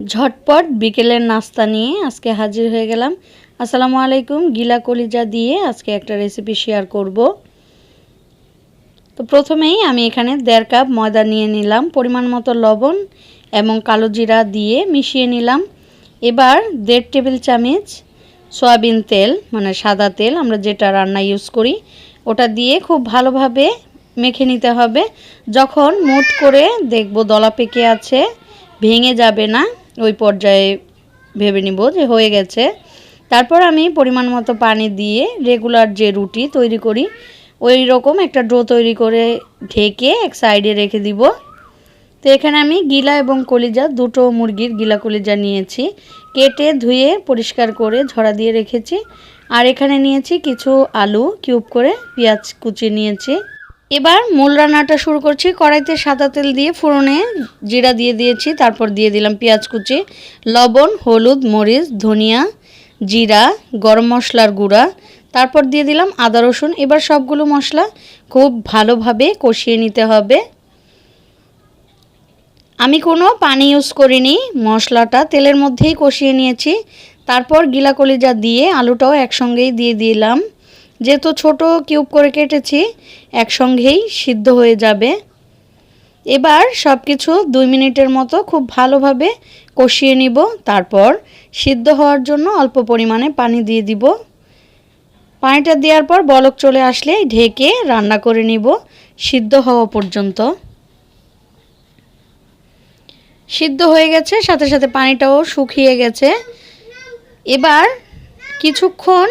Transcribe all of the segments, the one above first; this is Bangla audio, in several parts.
ঝটপট বিকেলের নাস্তা নিয়ে আজকে হাজির হয়ে গেলাম। আসসালামু আলাইকুম, গিলা কলিজা দিয়ে আজকে একটা রেসিপি শেয়ার করব। তো প্রথমেই আমি এখানে দেড় কাপ ময়দা নিয়ে নিলাম, পরিমাণ মতো লবণ এবং কালো জিরা দিয়ে মিশিয়ে নিলাম। এবার দেড় টেবিল চামচ সয়াবিন তেল মানে সাদা তেল, আমরা যেটা রান্না ইউজ করি, ওটা দিয়ে খুব ভালোভাবে মেখে নিতে হবে। যখন মুট করে দেখব দলা পেকে আছে, ভেঙে যাবে না ওই পর্যায়ে ভেবে নিব যে হয়ে গেছে। তারপর আমি পরিমাণ মতো পানি দিয়ে রেগুলার যে রুটি তৈরি করি, ওই রকম একটা ডো তৈরি করে ঢেকে এক সাইডে রেখে দিব। তো এখানে আমি গিলা এবং কলিজা, দুটো মুরগির গিলা কলিজা নিয়েছি। কেটে ধুয়ে পরিষ্কার করে ঝরা দিয়ে রেখেছি। আর এখানে নিয়েছি কিছু আলু কিউব করে পেঁয়াজ কুচি নিয়েছি। এবার মূল রান্নাটা শুরু করছি। কড়াইতে সাদা তেল দিয়ে ফোড়নে জিরা দিয়ে দিয়েছি, তারপর দিয়ে দিলাম পেঁয়াজ কুচি, লবণ, হলুদ, মরিচ, ধনিয়া, জিরা, গরম মশলার গুঁড়া, তারপর দিয়ে দিলাম আদা রসুন। এবার সবগুলো মশলা খুব ভালোভাবে কষিয়ে নিতে হবে। আমি কোনো পানি ইউজ করিনি, মশলাটা তেলের মধ্যেই কষিয়ে নিয়েছি। তারপর গিলা কলিজা দিয়ে আলুটাও একসঙ্গেই দিয়ে দিলাম। যেহেতু ছোট কিউব করে কেটেছি, একসঙ্গেই সিদ্ধ হয়ে যাবে। এবার সব কিছু দুই মিনিটের মতো খুব ভালোভাবে কষিয়ে নিব, তারপর সিদ্ধ হওয়ার জন্য অল্প পরিমাণে পানি দিয়ে দিব। পানিটা দেওয়ার পর বলক চলে আসলে ঢেকে রান্না করে নিব, সিদ্ধ হওয়া পর্যন্ত। সিদ্ধ হয়ে গেছে, সাথে সাথে পানিটাও শুকিয়ে গেছে। এবার কিছুক্ষণ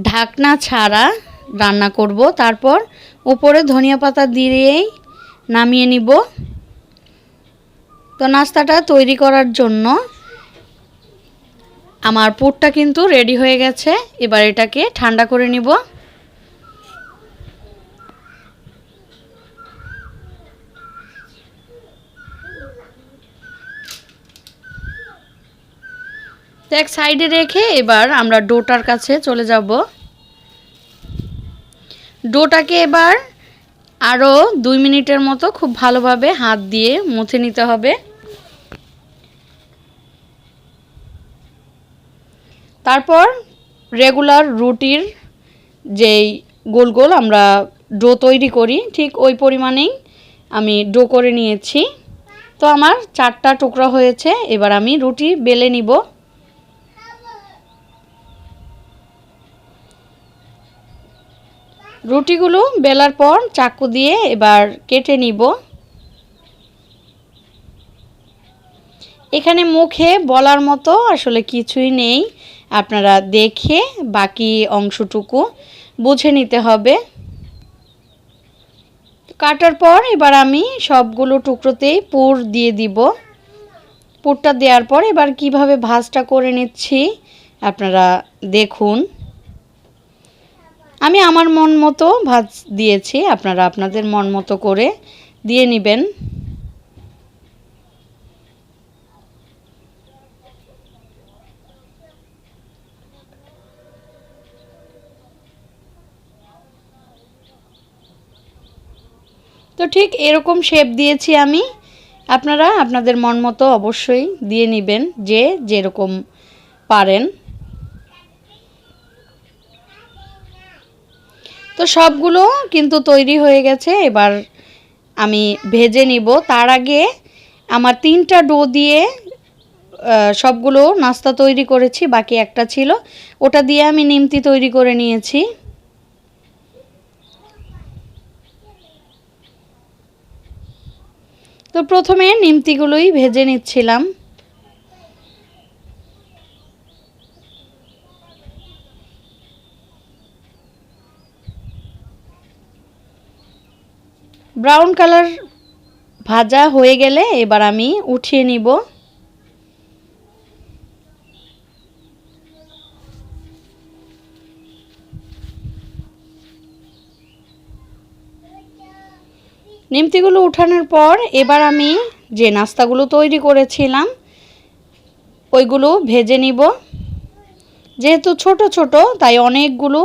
ঢাকনা ছাড়া রান্না করব। তারপর উপরে ধনিয়া পাতা দিয়েই নামিয়ে নিব। তো নাস্তাটা তৈরি করার জন্য আমার পুরটা কিন্তু রেডি হয়ে গেছে। এবার এটাকে ঠান্ডা করে নিব। তো এক সাইডে রেখে এবার আমরা ডোটার কাছে চলে যাব। ডোটাকে এবার আরও দুই মিনিটের মতো খুব ভালোভাবে হাত দিয়ে মুছে নিতে হবে। তারপর রেগুলার রুটির যেই গোল গোল আমরা ডো তৈরি করি, ঠিক ওই পরিমাণেই আমি ডো করে নিয়েছি। তো আমার চারটা টুকরা হয়েছে, এবার আমি রুটি বেলে নিব। রুটিগুলো বেলার পর চাকু দিয়ে এবার কেটে নিব। এখানে মুখে বলার মতো আসলে কিছুই নেই। আপনারা দেখে বাকি অংশটুকু বুঝে নিতে হবে। কাটার পর এবার আমি সবগুলো টুকরোতেই পুর দিয়ে দিব। পুরটা দেওয়ার পর এবার কীভাবে ভাজটা করে নিচ্ছি, আপনারা দেখুন। আমি আমার মন মতো ভাজ দিয়েছি, আপনারা আপনাদের মন মতো করে দিয়ে নেবেন। তো ঠিক এরকম শেপ দিয়েছি আমি। আপনারা আপনাদের মন মতো অবশ্যই দিয়ে নেবেন, যে যেরকম পারেন। তো সবগুলো কিন্তু তৈরি হয়ে গেছে। এবার আমি ভেজে নিব। তার আগে আমার তিনটা ডো দিয়ে সবগুলো নাস্তা তৈরি করেছি, বাকি একটা ছিল। ওটা দিয়ে আমি নিমতি তৈরি করে নিয়েছি। তো প্রথমে নিমতিগুলোই ভেজে নিচ্ছিলাম। ব্রাউন কালার ভাজা হয়ে গেলে এবার আমি উঠিয়ে নিব। নিমতিগুলো উঠানোর পর এবার আমি যে নাস্তাগুলো তৈরি করেছিলাম, ওইগুলো ভেজে নিব। যেহেতু ছোট ছোট, তাই অনেকগুলো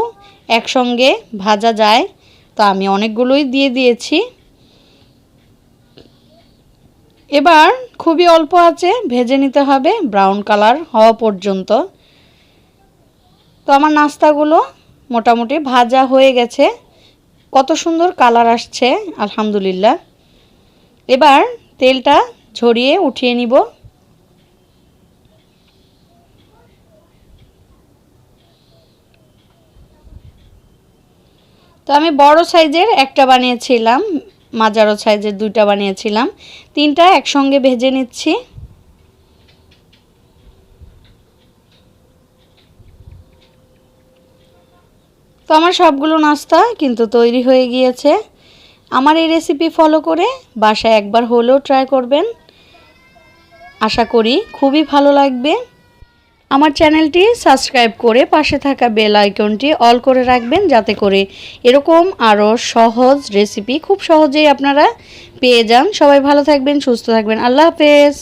একসঙ্গে ভাজা যায়, তো আমি অনেকগুলোই দিয়ে দিয়েছি। এবার খুবই অল্প আছে, ভেজে নিতে হবে ব্রাউন কালার হওয়া পর্যন্ত। তো আমার নাস্তাগুলো মোটামুটি ভাজা হয়ে গেছে। কত সুন্দর কালার আসছে, আলহামদুলিল্লাহ। এবার তেলটা ঝরিয়ে উঠিয়ে নিব। তো আমি বড় সাইজের একটা বানিয়েছিলাম মাজারো সাইজের দুইটা বানিয়েছিলাম। তিনটা একসঙ্গে ভেজে নিচ্ছি। তো আমার সবগুলো নাস্তা কিন্তু তৈরি হয়ে গিয়েছে। আমার এই রেসিপি ফলো করে বাসায় একবার হলেও ট্রাই করবেন। আশা করি খুবই ভালো লাগবে। আমার চ্যানেলটি সাবস্ক্রাইব করে পাশে থাকা বেল আইকনটি অল করে রাখবেন যাতে করে এরকম আরও সহজ রেসিপি খুব সহজেই আপনারা পেয়ে যান। সবাই ভালো থাকবেন, সুস্থ থাকবেন। আল্লাহ হাফেজ।